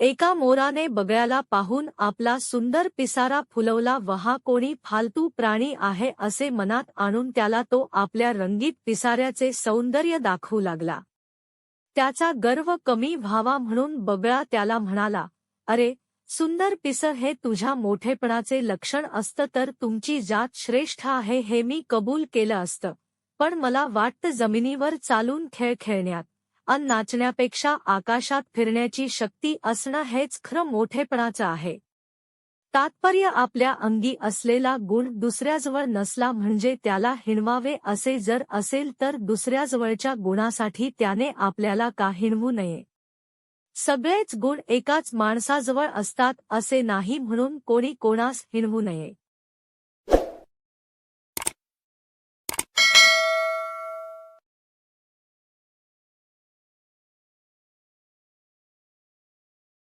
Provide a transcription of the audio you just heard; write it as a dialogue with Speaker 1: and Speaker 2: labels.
Speaker 1: एका मोराने बगळ्याला पाहून आपला सुंदर पिसारा फुलवला व हा कोणी फालतू प्राणी आहे असे मनात आणून त्याला तो आपल्या रंगीत पिसाऱ्याचे सौंदर्य दाखवू लागला. त्याचा गर्व कमी व्हावा म्हणून बगळा त्याला म्हणाला अरे सुंदर पिसं हे तुझ्या मोठेपणाचे लक्षण असतं तर तुमची जात श्रेष्ठ आहे हे मी कबूल केलं असतं पण मला वाटतं जमिनीवर चालून खेळ खेळण्यात अन नाचण्यापेक्षा आकाशात फिरण्याची शक्ती असणं हेच खरं मोठेपणाचं आहे. तात्पर्य आपल्या अंगी असलेला गुण दुसऱ्याजवळ नसला म्हणजे त्याला हिणवावे असे जर असेल तर दुसऱ्याजवळच्या गुणासाठी त्याने आपल्याला का हिणवू नये? सगळेच गुण एकाच माणसाजवळ असतात असे नाही म्हणून कोणी कोणास हिणवू नये.